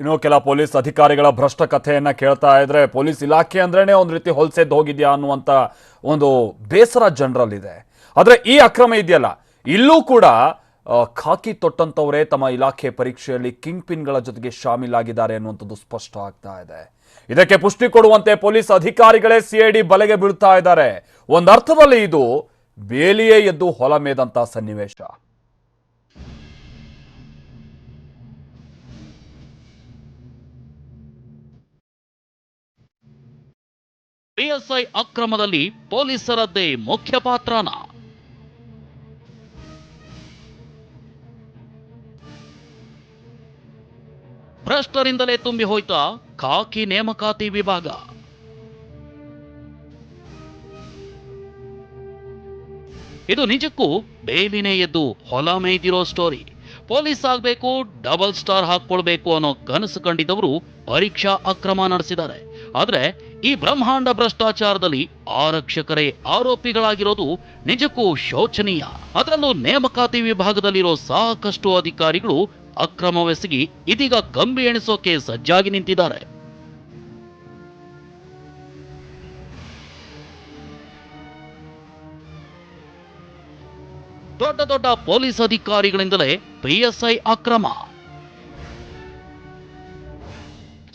ಇನ್ನು ಕೆಲ ಪೊಲೀಸ್ ಅಧಿಕಾರಿಗಳ ಭ್ರಷ್ಟ ಕಥೆಯನ್ನ ಕೇಳ್ತಾ ಇದ್ರೆ ಪೊಲೀಸ್ ಇಲಾಖೆ ಅಂದ್ರೇನೆ ಒಂದು ರೀತಿ ಹೊಲ್ಸೆದ್ದು ಹೋಗಿದ್ಯಾ ಅನ್ನುವಂತ ಒಂದು ಬೇಸರ ಜನರಲ್ಲಿದೆ. ಆದ್ರೆ ಈ ಅಕ್ರಮ ಇದೆಯಲ್ಲ, ಇಲ್ಲೂ ಕೂಡ ಖಾಕಿ ತೊಟ್ಟಂತವರೇ ತಮ್ಮ ಇಲಾಖೆ ಪರೀಕ್ಷೆಯಲ್ಲಿ ಕಿಂಗ್ ಪಿನ್ಗಳ ಜೊತೆಗೆ ಶಾಮೀಲಾಗಿದ್ದಾರೆ ಅನ್ನುವಂಥದ್ದು ಸ್ಪಷ್ಟ ಆಗ್ತಾ ಇದೆ. ಇದಕ್ಕೆ ಪುಷ್ಟಿ ಕೊಡುವಂತೆ ಪೊಲೀಸ್ ಅಧಿಕಾರಿಗಳೇ ಸಿಐಡಿ ಬಲೆಗೆ ಬೀಳ್ತಾ ಇದ್ದಾರೆ. ಒಂದರ್ಥದಲ್ಲಿ ಇದು ಬೇಲಿಯೇ ಎದ್ದು ಹೊಲ ಮೇದಂತ ಸನ್ನಿವೇಶ. ಪಿಎಸ್ಐ ಅಕ್ರಮದಲ್ಲಿ ಪೊಲೀಸರದ್ದೇ ಮುಖ್ಯ ಪಾತ್ರನ. ಭ್ರಷ್ಟರಿಂದಲೇ ತುಂಬಿ ಹೋಯ್ತ ಖಾಕಿ ನೇಮಕಾತಿ ವಿಭಾಗ. ಇದು ನಿಜಕ್ಕೂ ಬೇಲಿನೇ ಎದ್ದು ಹೊಲ ಮೇಯ್ದಿರೋ ಸ್ಟೋರಿ. ಪೊಲೀಸ್ ಆಗ್ಬೇಕು, ಡಬಲ್ ಸ್ಟಾರ್ ಹಾಕೊಳ್ಬೇಕು ಅನ್ನೋ ಕನಸು ಕಂಡಿದ್ದವರು ಪರೀಕ್ಷಾ ಅಕ್ರಮ ನಡೆಸಿದ್ದಾರೆ. ಆದ್ರೆ ಈ ಬ್ರಹ್ಮಾಂಡ ಭ್ರಷ್ಟಾಚಾರದಲ್ಲಿ ಆರಕ್ಷಕರೇ ಆರೋಪಿಗಳಾಗಿರೋದು ನಿಜಕ್ಕೂ ಶೋಚನೀಯ. ಅದರಲ್ಲೂ ನೇಮಕಾತಿ ವಿಭಾಗದಲ್ಲಿರೋ ಸಾಕಷ್ಟು ಅಧಿಕಾರಿಗಳು ಅಕ್ರಮವೆಸಗಿ ಇದೀಗ ಕಂಬಿ ಎಣಿಸೋಕೆ ಸಜ್ಜಾಗಿ ನಿಂತಿದ್ದಾರೆ. ದೊಡ್ಡ ದೊಡ್ಡ ಪೊಲೀಸ್ ಅಧಿಕಾರಿಗಳಿಂದಲೇ ಪಿಎಸ್ಐ ಅಕ್ರಮ.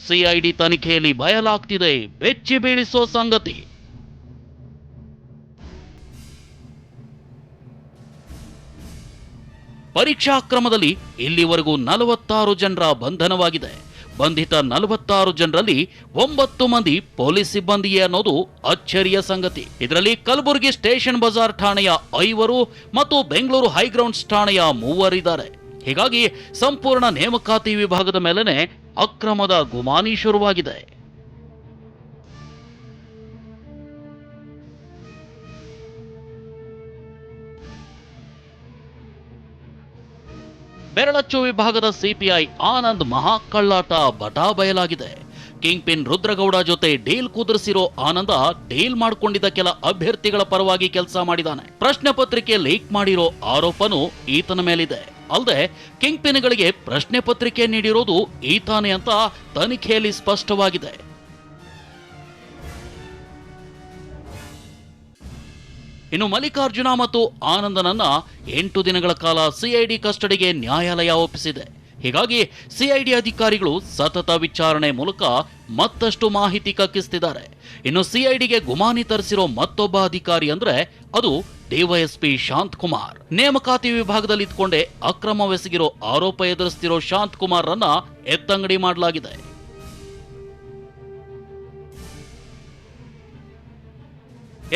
ಸಿಐಡಿ ತನಿಖೆಯಲ್ಲಿ ಬಯಲಾಗ್ತಿದೆ ಬೆಚ್ಚಿ ಬೀಳಿಸೋ ಸಂಗತಿ. ಪರೀಕ್ಷಾ ಕ್ರಮದಲ್ಲಿ ಇಲ್ಲಿವರೆಗೂ ನಲವತ್ತಾರು ಜನರ ಬಂಧನವಾಗಿದೆ. ಬಂಧಿತ ನಲವತ್ತಾರು ಜನರಲ್ಲಿ ಒಂಬತ್ತು ಮಂದಿ ಪೊಲೀಸ್ ಸಿಬ್ಬಂದಿಯೇ ಅನ್ನೋದು ಅಚ್ಚರಿಯ ಸಂಗತಿ. ಇದರಲ್ಲಿ ಕಲಬುರಗಿ ಸ್ಟೇಷನ್ ಬಜಾರ್ ಠಾಣೆಯ ಐವರು ಮತ್ತು ಬೆಂಗಳೂರು ಹೈಗ್ರೌಂಡ್ಸ್ ಠಾಣೆಯ ಮೂವರಿದ್ದಾರೆ. ಹೀಗಾಗಿ ಸಂಪೂರ್ಣ ನೇಮಕಾತಿ ವಿಭಾಗದ ಮೇಲೆನೆ ಅಕ್ರಮದ ಗುಮಾನಿ ಶುರುವಾಗಿದೆ. ಬೆರಳಚ್ಚು ವಿಭಾಗದ ಸಿಪಿಐ ಆನಂದ್ ಮಹಾಕಳ್ಳಾಟ ಬಟಾ ಬಯಲಾಗಿದೆ. ಕಿಂಗ್ ಪಿನ್ ರುದ್ರಗೌಡ ಜೊತೆ ಡೀಲ್ ಕುದುರಿಸಿರೋ ಆನಂದ ಡೀಲ್ ಮಾಡಿಕೊಂಡಿದ್ದ ಕೆಲ ಅಭ್ಯರ್ಥಿಗಳ ಪರವಾಗಿ ಕೆಲಸ ಮಾಡಿದಾನೆ. ಪ್ರಶ್ನೆ ಪತ್ರಿಕೆ ಲೀಕ್ ಮಾಡಿರೋ ಆರೋಪನೂ ಈತನ ಮೇಲಿದೆ. ಅಲ್ಲದೆ ಕಿಂಗ್ ಪಿನ್ಗಳಿಗೆ ಪ್ರಶ್ನೆ ಪತ್ರಿಕೆ ನೀಡಿರೋದು ಈತಾನೆ ಅಂತ ತನಿಖೆಯಲ್ಲಿ ಸ್ಪಷ್ಟವಾಗಿದೆ. ಇನ್ನು ಮಲ್ಲಿಕಾರ್ಜುನ ಮತ್ತು ಆನಂದನನ್ನ ಎಂಟು ದಿನಗಳ ಕಾಲ ಸಿಐಡಿ ಕಸ್ಟಡಿಗೆ ನ್ಯಾಯಾಲಯ ಒಪ್ಪಿಸಿದೆ. ಹೀಗಾಗಿ ಸಿಐಡಿ ಅಧಿಕಾರಿಗಳು ಸತತ ವಿಚಾರಣೆ ಮೂಲಕ ಮತ್ತಷ್ಟು ಮಾಹಿತಿ ಕಕ್ಕಿಸ್ತಿದ್ದಾರೆ. ಇನ್ನು ಸಿಐಡಿಗೆ ಗುಮಾನಿ ತರಿಸಿರೋ ಮತ್ತೊಬ್ಬ ಅಧಿಕಾರಿ ಅಂದ್ರೆ ಅದು ಡಿವೈಎಸ್ಪಿ ಶಾಂತ್ ಕುಮಾರ್. ನೇಮಕಾತಿ ವಿಭಾಗದಲ್ಲಿ ಇದ್ಕೊಂಡೆ ಅಕ್ರಮವೆಸಗಿರೋ ಆರೋಪ ಎದುರಿಸ್ತಿರೋ ಶಾಂತ್ ಕುಮಾರ್ ರನ್ನ ಎತ್ತಂಗಡಿ ಮಾಡಲಾಗಿದೆ.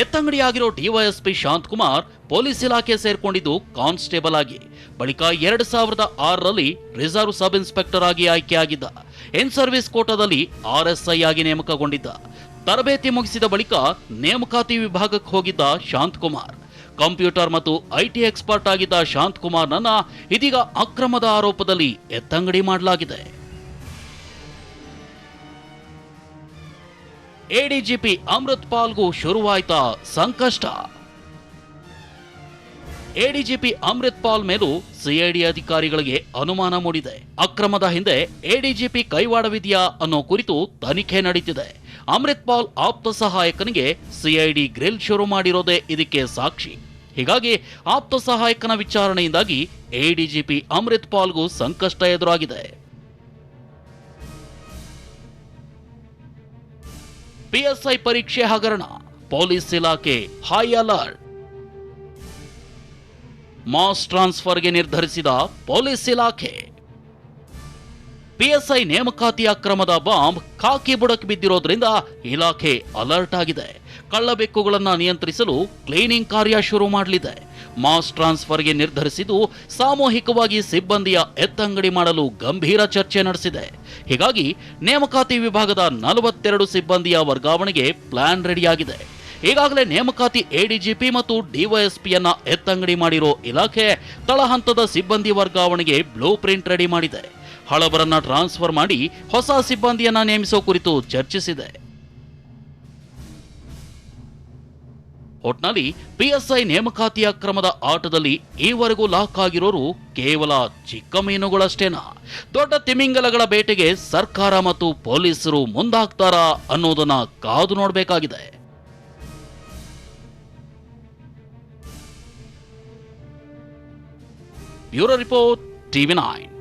ಎತ್ತಂಗಡಿಯಾಗಿರೋ ಡಿವೈಎಸ್ಪಿ ಶಾಂತ್ ಕುಮಾರ್ ಪೊಲೀಸ್ ಇಲಾಖೆ ಸೇರ್ಕೊಂಡಿದ್ದು ಕಾನ್ಸ್ಟೇಬಲ್ ಆಗಿ. ಬಳಿಕ ಎರಡ್ ಸಾವಿರದ ಆರರಲ್ಲಿ ರಿಸರ್ವ್ ಸಬ್ ಇನ್ಸ್ಪೆಕ್ಟರ್ ಆಗಿ ಆಯ್ಕೆಯಾಗಿದ್ದ ಇನ್ ಸರ್ವಿಸ್ ಕೋಟಾದಲ್ಲಿ ಆರ್ಎಸ್ಐ ಆಗಿ ನೇಮಕಗೊಂಡಿದ್ದ. ತರಬೇತಿ ಮುಗಿಸಿದ ಬಳಿಕ ನೇಮಕಾತಿ ವಿಭಾಗಕ್ಕೆ ಹೋಗಿದ್ದ ಶಾಂತಕುಮಾರ್ ಕಂಪ್ಯೂಟರ್ ಮತ್ತು ಐಟಿ ಎಕ್ಸ್ಪರ್ಟ್ ಆಗಿದ್ದ ಶಾಂತಕುಮಾರ್ನನ್ನ ಇದೀಗ ಅಕ್ರಮದ ಆರೋಪದಲ್ಲಿ ಎತ್ತಂಗಡಿ ಮಾಡಲಾಗಿದೆ. ಎಡಿಜಿಪಿ ಅಮೃತ್ ಪಾಲ್ಗೂ ಶುರುವಾಯ್ತಾ ಸಂಕಷ್ಟ. ಎಡಿಜಿಪಿ ಅಮೃತ್ ಪಾಲ್ ಮೇಲೂ ಸಿಐಡಿ ಅಧಿಕಾರಿಗಳಿಗೆ ಅನುಮಾನ ಮೂಡಿದೆ. ಅಕ್ರಮದ ಹಿಂದೆ ಎಡಿಜಿಪಿ ಕೈವಾಡವಿದೆಯಾ ಅನ್ನೋ ಕುರಿತು ತನಿಖೆ ನಡೀತಿದೆ. ಅಮೃತ್ ಪಾಲ್ ಆಪ್ತ ಸಹಾಯಕನಿಗೆ ಸಿಐಡಿ ಗ್ರಿಲ್ ಶುರು ಮಾಡಿರೋದೇ ಇದಕ್ಕೆ ಸಾಕ್ಷಿ. ಹೀಗಾಗಿ ಆಪ್ತ ಸಹಾಯಕನ ವಿಚಾರಣೆಯಿಂದಾಗಿ ಎಡಿಜಿಪಿ ಅಮೃತ್ ಪಾಲ್ಗೂ ಸಂಕಷ್ಟ ಎದುರಾಗಿದೆ. ಪಿಎಸ್ಐ ಪರೀಕ್ಷೆ ಹಗರಣ, ಪೊಲೀಸ್ ಇಲಾಖೆ ಹೈ ಅಲರ್ಟ್ ಮಾಸ್ ಟ್ರಾನ್ಸ್ಫರ್ಗೆ ನಿರ್ಧರಿಸಿದ ಪೊಲೀಸ್ ಇಲಾಖೆ ಪಿಎಸ್ಐ ನೇಮಕಾತಿ ಅಕ್ರಮದ ಬಾಂಬ್ ಖಾಕಿ ಬುಡಕ್ಕೆ ಬಿದ್ದಿರೋದ್ರಿಂದ ಇಲಾಖೆ ಅಲರ್ಟ್ ಆಗಿದೆ. ಕಳ್ಳಬೆಕ್ಕುಗಳನ್ನ ನಿಯಂತ್ರಿಸಲು ಕ್ಲೀನಿಂಗ್ ಕಾರ್ಯ ಶುರು ಮಾಡಲಿದೆ. ಮಾಸ್ ಟ್ರಾನ್ಸ್ಫರ್ಗೆ ನಿರ್ಧರಿಸಿದ್ದು ಸಾಮೂಹಿಕವಾಗಿ ಸಿಬ್ಬಂದಿಯ ಎತ್ತಂಗಡಿ ಮಾಡಲು ಗಂಭೀರ ಚರ್ಚೆ ನಡೆಸಿದೆ. ಹೀಗಾಗಿ ನೇಮಕಾತಿ ವಿಭಾಗದ ನಲವತ್ತೆರಡು ಸಿಬ್ಬಂದಿಯ ವರ್ಗಾವಣೆಗೆ ಪ್ಲಾನ್ ರೆಡಿಯಾಗಿದೆ. ಈಗಾಗಲೇ ನೇಮಕಾತಿ ಎಡಿಜಿಪಿ ಮತ್ತು ಡಿವೈಎಸ್ಪಿಯನ್ನ ಎತ್ತಂಗಡಿ ಮಾಡಿರೋ ಇಲಾಖೆ ತಳಹಂತದ ಸಿಬ್ಬಂದಿ ವರ್ಗಾವಣೆಗೆ ಬ್ಲೂ ಪ್ರಿಂಟ್ ರೆಡಿ ಮಾಡಿದೆ. ಹಳಬರನ್ನ ಟ್ರಾನ್ಸ್ಫರ್ ಮಾಡಿ ಹೊಸ ಸಿಬ್ಬಂದಿಯನ್ನ ನೇಮಿಸೋ ಕುರಿತು ಚರ್ಚಿಸಿದೆ. ಒಟ್ನಲ್ಲಿ ಪಿಎಸ್ಐ ನೇಮಕಾತಿ ಕ್ರಮದ ಆಟದಲ್ಲಿ ಈವರೆಗೂ ಲಾಕ್ ಆಗಿರೋರು ಕೇವಲ ಚಿಕ್ಕ ಮೀನುಗಳಷ್ಟೇನಾ? ದೊಡ್ಡ ತಿಮಿಂಗಲಗಳ ಬೇಟೆಗೆ ಸರ್ಕಾರ ಮತ್ತು ಪೊಲೀಸರು ಮುಂದಾಗ್ತಾರಾ ಅನ್ನೋದನ್ನ ಕಾದು ನೋಡಬೇಕಾಗಿದೆ. Bureau report TV nine.